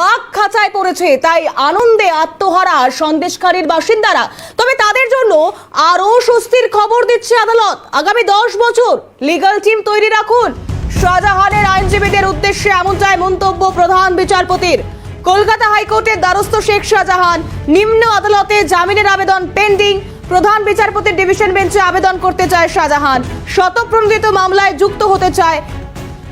বাঘ খাঁচায় পড়েছে, তাই আনন্দে আত্মহারা সন্দেশখালীর বাসিন্দারা। তবে তাদের জন্য আরও স্বস্তির খবর দিচ্ছে আদালত। আগামী দশ বছর লিগ্যাল টিম তৈরি রাখুন। শাহজাহানের আইনজীবীদের উদ্দেশ্যে এমন এমনটাই মন্তব্য প্রধান বিচারপতির। কলকাতা হাইকোর্টের দ্বারস্থ শেখ শাহজাহান, নিম্ন আদালতে জামিনের আবেদন পেন্ডিং প্রধান বিচারপতির ডিভিশন বেঞ্চে আবেদন করতে চায় শাহজাহান। শতপ্রণোদিত মামলায় যুক্ত হতে চায়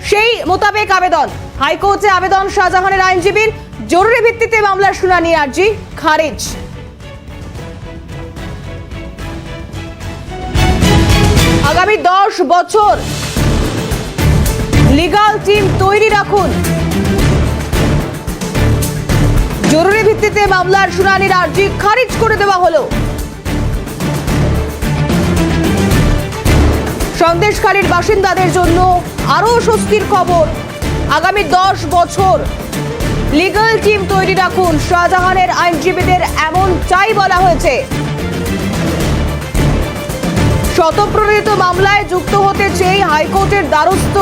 সেই মোতাবেক আবেদন। হাইকোর্টে আবেদন শাহজাহানের আইনজীবীর জরুরি ভিত্তিতে মামলার শুনানি আর্জি খারিজ। আগামী দশ বছর লিগাল টিম তৈরি রাখুন। জরুরি ভিত্তিতে মামলার শুনানির আর্জি খারিজ করে দেওয়া হলো। সন্দেশখালীর বাসিন্দাদের জন্য আরও স্বস্তির খবর। আগামী দশ বছর লিগাল টিম তৈরি রাখুন। শাহজাহানের আইনজীবীদের এমন চাই বলা হয়েছে। শতপ্রণীত মামলায় যুক্ত হতে চেয়ে হাইকোর্টের দ্বারস্থ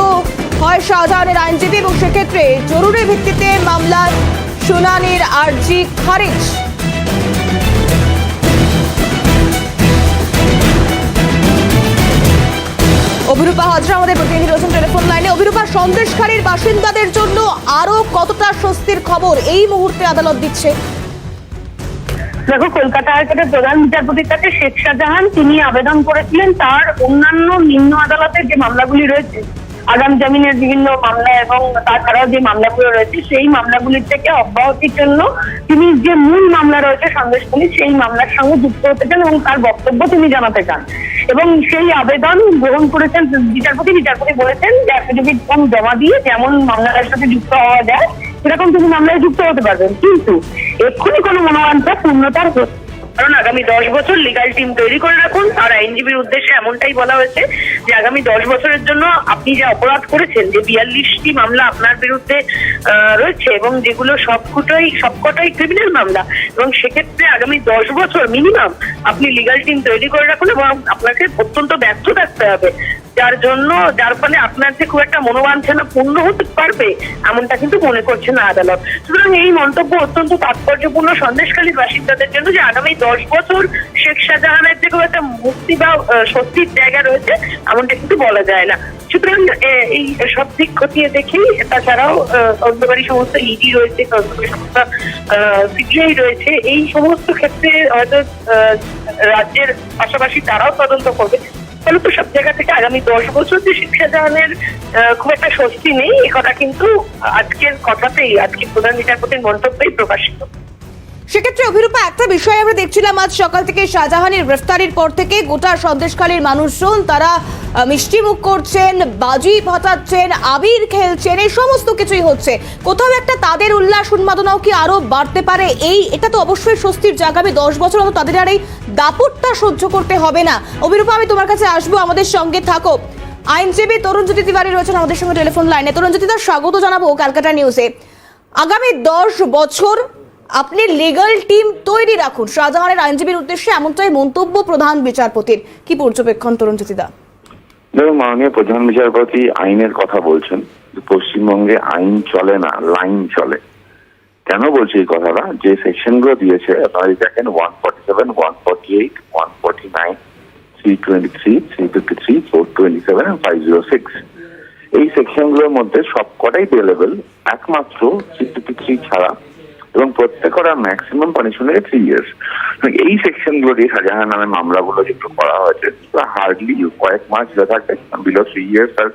হয় শাহজাহানের আইনজীবী এবং সেক্ষেত্রে জরুরি ভিত্তিতে মামলার শুনানির আর্জি খারিজ। অভিরূপা হাজরা আমাদের প্রতিনিধি রয়েছেন টেলিফোন লাইনে অভিরূপা, সন্দেশখালীর বাসিন্দাদের জন্য আরও কতটা স্বস্তির খবর এই মুহূর্তে আদালত দিচ্ছে? দেখো, কলকাতা হাইকোর্টের প্রধান বিচারপতির কাছে শেখ শাহজাহান, তিনি আবেদন করেছিলেন তার অন্যান্য নিম্ন আদালতের যে মামলাগুলি রয়েছে আগাম জামিনের বিভিন্ন মামলা এবং তাছাড়াও যে মামলাগুলো রয়েছে, সেই মামলাগুলির থেকে অব্যাহতির জন্য তিনি যে মূল মামলা রয়েছে সন্দেশখালী, সেই মামলার সঙ্গে যুক্ত হতে চান এবং তার বক্তব্য তিনি জানাতে চান এবং সেই আবেদন গ্রহণ করেছেন বিচারপতি বিচারপতি বলেছেন যে অ্যাফিডেভিট ফর্ম জমা দিয়ে যেমন মামলার সাথে যুক্ত হওয়া যায়, সেরকম তিনি মামলায় যুক্ত হতে পারবেন কিন্তু এক্ষুনি কোনো মনোমানটা পূর্ণতার হচ্ছে। কারণ আগামী দশ বছর লিগাল টিম তৈরি করে রাখুন। আর আইনজীবীর উদ্দেশ্যে এমনটাই বলা হয়েছে যে আগামী দশ বছরের জন্য আপনি যে অপরাধ করেছেন, যে বিয়াল্লিশটি মামলা আপনার বিরুদ্ধে রয়েছে এবং যেগুলো সবকটাই সবকটাই ক্রিমিনাল মামলা, এবং সেক্ষেত্রে আগামী দশ বছর মিনিমাম আপনি লিগাল টিম তৈরি করে রাখুন এবং আপনাকে অত্যন্ত ব্যর্থ থাকতে হবে। যার জন্য, যার ফলে আপনার যে খুব একটা মনোবাঞ্ছনা পূর্ণ হতে পারবে, এমনটা কিন্তু মনে করছে না আদালত। সুতরাং এই মন্তব্য অত্যন্ত তাৎপর্যপূর্ণ সন্দেশখালীর বাসিন্দাদের জন্য যে আগামী দশ বছর শেখ শাহজাহানের যে খুব একটা মুক্তি বা স্বস্তির জায়গা রয়েছে, এমনটা কিন্তু বলা যায় না। সুতরাং এই সব দিক খতিয়ে দেখেই, তাছাড়াও তদন্তকারী সমস্ত ইডি রয়েছে, তদন্তকারী সমস্ত সিবিআই রয়েছে, এই সমস্ত ক্ষেত্রে হয়তো রাজ্যের পাশাপাশি তারাও তদন্ত করবে। ফলে তো, সব জায়গা থেকে আগামী দশ বছর যে শিক্ষা দানের খুব একটা স্বস্তি নেই। এ কথা কিন্তু আজকের কথাতেই আজকে প্রধান বিচারপতির মন্তব্যেই প্রকাশিত। সেক্ষেত্রে অভিরূপা একটা বিষয় আমরা দেখছিলাম আজ সকাল থেকে শাহজাহানের গ্রেফতারির পর থেকে গোটা সন্দেশখালীর মানুষজন তারা আহ, মিষ্টি মুখ করছেন বাজি ফাটাচ্ছেন আবির খেলছেন এই সমস্ত কিছুই হচ্ছে। কোথাও একটা তাদের উল্লাস উন্মাদনাও কি আরও বাড়তে পারে? এই এটা তো অবশ্যই স্বস্তির জায়গা আমি দশ বছর হতো তাদের আর এই দাপটটা সহ্য করতে হবে না। অভিরূপা আমি তোমার কাছে আসব আমাদের সঙ্গে থাকো। আইনজীবী তরুণজ্যোতি তিওয়ারি রয়েছেন আমাদের সঙ্গে টেলিফোন লাইনে। তরুণজ্যোতি তার স্বাগত জানাব ক্যালকাটা নিউজে। আগামী দশ বছর আপনি লিগাল টিম তৈরি রাখুন। শাহজাহানের আইনজীবীর উদ্দেশ্যে এমনটাই মন্তব্য প্রধান বিচারপতির। কি পর্যবেক্ষণ তরুণজ্যোতিদা দেখুন, মাননীয় প্রধান বিচারপতি আইনের কথা বলছেন পশ্চিমবঙ্গে আইন চলে না, লাইন চলে। কেন বলছি এই কথাটা? যে সেকশনগুলো দিয়েছে, আপনারা দেখেন one forty seven one forty eight one forty nine three twenty three three fifty three four twenty seven five zero six এই সেকশনগুলোর মধ্যে সবকটাই পেলেবেল একমাত্র থ্রি ফিফটি থ্রি ছাড়া এবং প্রত্যেক প্রত্যেকটা ম্যাক্সিমাম পানিশমেন্ট থ্রি ইয়ার্স এই সেকশনগুলো দিয়ে শাহজাহান নামে মামলাগুলো যেগুলো করা হয়েছে হার্ডলি কয়েক মাস যেটা থাকে বিলো থ্রি ইয়ার্স আর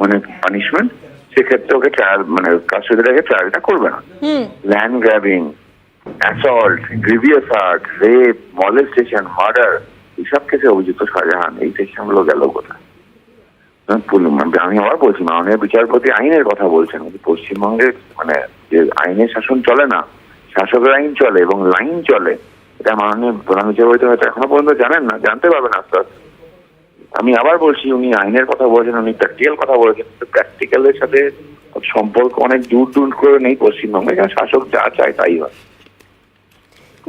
মানে পানিশমেন্ট সেক্ষেত্রে ওকে ট্রায়াল মানে কাস্টডিটাকে ট্রায়ালটা করবে না। Land grabbing assault grievous hurt rape molestation murder এইসব কেসে অভিযুক্ত শাহজাহান। এই সেকশনগুলো গেল কোথায়? আমি মানে আমি আবার বলছি মাননীয় বিচারপতি আইনের কথা বলছেন কিন্তু পশ্চিমবঙ্গে মানে যে আইনের শাসন চলে না শাসকের আইন চলে এবং লাইন চলে, এটা মাননীয় প্রধান বিচারপতি হয়তো এখনও পর্যন্ত জানেন না, জানতে পারবেন আস্তে আস্তে। আমি আবার বলছি, উনি আইনের কথা বলেছেন, উনি প্র্যাকটিক্যাল কথা বলেছেন প্র্যাকটিক্যালের সাথে সম্পর্ক অনেক দূর দূর করে নেই পশ্চিমবঙ্গে শাসক যা চায় তাই হয়।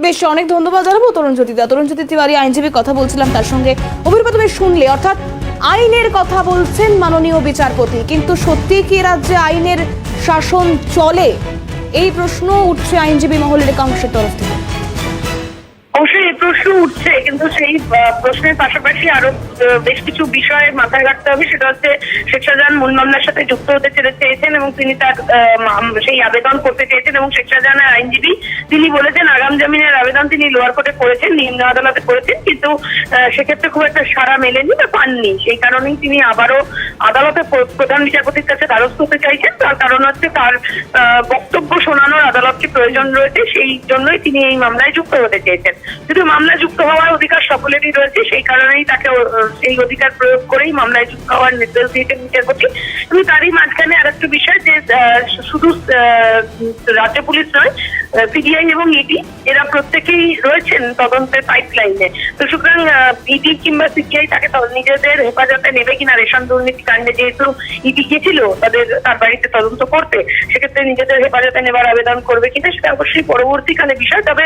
বেশ, অনেক ধন্যবাদ জানাব তরুণ তরুণজ্যোতি দা তরুণজ্যোতি তিওয়ারি আইনজীবী কথা বলছিলাম তার সঙ্গে। অভিরূপা তুমি শুনলে, অর্থাৎ আইনের কথা বলছেন মাননীয় বিচারপতি, কিন্তু সত্যি কি রাজ্যে আইনের শাসন চলে? এই প্রশ্ন উঠছে আইনজীবী মহলের একাংশের তরফ থেকে। অবশ্যই এই প্রশ্ন উঠছে। আহ, প্রশ্নের পাশাপাশি আরও বেশ কিছু বিষয় মাথায় রাখতে হবে। সেটা হচ্ছে শেখ শাহজাহান মূল মামলার সাথে যুক্ত হতে চেয়েছেন এবং তিনি তার সেই আবেদন করতে চেয়েছেন এবং শেখ শাহজাহানের আইনজীবী তিনি বলেছেন আগাম জামিনের আবেদন তিনি লোয়ার কোর্টে করেছেন নিম্ন আদালতে করেছেন কিন্তু সেক্ষেত্রে খুব একটা সাড়া মেলেনি বা পাননি। সেই কারণেই তিনি আবারও আদালতে প্রধান বিচারপতির কাছে দ্বারস্থ হতে চাইছেন। তার কারণ হচ্ছে তার বক্তব্য শোনানোর আদালতকে প্রয়োজন রয়েছে সেই জন্যই তিনি এই মামলায় যুক্ত হতে চেয়েছেন। শুধু মামলা যুক্ত হওয়ার অধিকার সকলেরই রয়েছে, সেই কারণেই তাকে সেই অধিকার প্রয়োগ করেই মামলায় যুক্ত হওয়ার নির্দেশ দিয়েছেন বিচারপতি। এবং তারই মাঝখানে আরেকটা বিষয় যে শুধু রাজ্য পুলিশ নয় সিবিআই এবং ইডি, এরা প্রত্যেকেই রয়েছেন তদন্তের পাইপলাইনে। তো সুতরাং ইডি কিংবা সিবিআই তাকে নিজেদের হেফাজতে নেবে কিনা, রেশন দুর্নীতি কাণ্ডে যেহেতু ইডি গেছিল তাদের, তার বাড়িতে তদন্ত করতে, সেক্ষেত্রে নিজেদের হেফাজতে নেবার আবেদন করবে কিনা, সেটা অবশ্যই পরবর্তীকালে বিষয়। তবে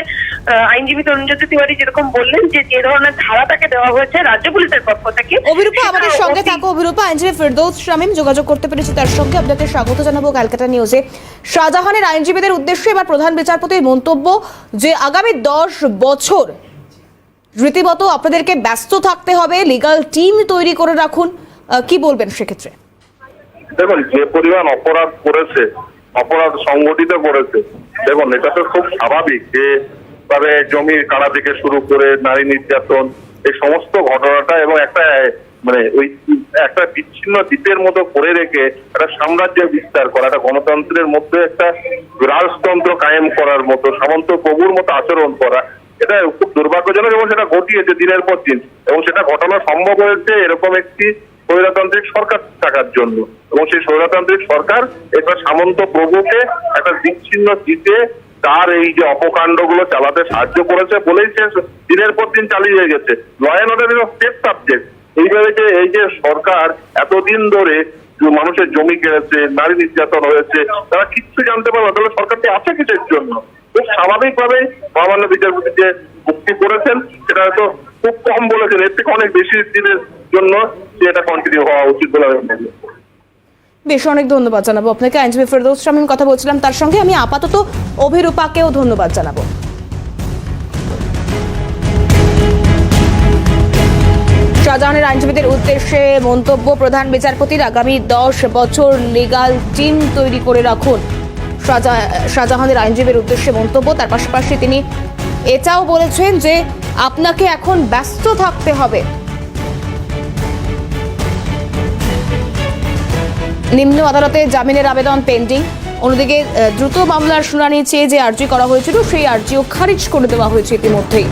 আইনজীবী তরুণজ্যোতি তিওয়ারি যেরকম বললেন যে যে ধরনের ধারা তাকে দেওয়া হয়েছে রাজ্য পুলিশের পক্ষ থেকে। অভিরূপা আমাদের সঙ্গে থাকো। অভিরূপা আইনজীবী ফেরদৌস শামীম যোগাযোগ করতে পেরেছি তার সঙ্গে। আপনাকে স্বাগত জানাব ক্যালকাটা নিউজে। শাহজাহানের আইনজীবীদের উদ্দেশ্যে এবার প্রধান বিচারপতির মন্তব্য যে আগামী দশ বছর রীতিমতো আপনাদেরকে ব্যস্ত থাকতে হবে লিগাল টিম তৈরি করে রাখুন। আহ, কি বলবেন সেক্ষেত্রে? দেখুন যে পরিমাণ অপরাধ করেছে অপরাধ সংগঠিত করেছে দেখুন এটা তো খুব স্বাভাবিক যে ভাবে জমির কাড়া থেকে শুরু করে নারী নির্যাতন, এই সমস্ত ঘটনাটা এবং একটা মানে ওই একটা বিচ্ছিন্ন দ্বীপের মতো করে রেখে একটা সাম্রাজ্য বিস্তার করা, একটা গণতন্ত্রের মধ্যে একটা রাজতন্ত্র কায়েম করার মতো, সামন্ত প্রভুর মতো আচরণ করা, এটা খুব দুর্ভাগ্যজনক এবং সেটা ঘটিয়েছে দিনের পর দিন এবং সেটা ঘটানো সম্ভব হয়েছে এরকম একটি স্বৈরতান্ত্রিক সরকার থাকার জন্য এবং সেই স্বৈরতান্ত্রিক সরকার এবার সামন্ত প্রভুকে একটা বিচ্ছিন্ন দিতে তার এই যে অপকাণ্ডগুলো চালাতে সাহায্য করেছে বলেই সে দিনের পর দিন চালিয়ে গেছে। Law and order state subject এইভাবে যে এই যে সরকার এতদিন ধরে মানুষের জমি কেড়েছে, নারী নির্যাতন হয়েছে, তারা কিচ্ছু জানতে পারবে তাহলে সরকারটি আছে কিসের জন্য? খুব স্বাভাবিকভাবে মহামান্য বিচারপতি যে মুক্তি করেছেন, সেটা হয়তো খুব কম বলেছেন। এর থেকে অনেক বেশি দিনের জন্য যে এটা কন্টিনিউ হওয়া উচিত বলে আমি বেশ অনেক ধন্যবাদ জানাব আপনাকে। আইনজীবী ফেরদৌস শামীম, কথা বলছিলাম তার সঙ্গে। আমি আপাতত অভিরূপাকেও ধন্যবাদ জানাব। শাহজাহানের আইনজীবীদের উদ্দেশ্যে মন্তব্য, প্রধান বিচারপতির আগামী দশ বছর লিগাল টিম তৈরি করে রাখুন। শাহজাহ- শাহজাহানের আইনজীবীর উদ্দেশ্যে মন্তব্য, তার পাশাপাশি তিনি এটাও বলেছেন যে আপনাকে এখন ব্যস্ত থাকতে হবে। নিম্ন আদালতে জামিনের আবেদন পেন্ডিং। অন্যদিকে দ্রুত মামলার শুনানি চেয়ে যে আর্জি করা হয়েছিল, সেই আর্জিও খারিজ করে দেওয়া হয়েছে ইতিমধ্যেই।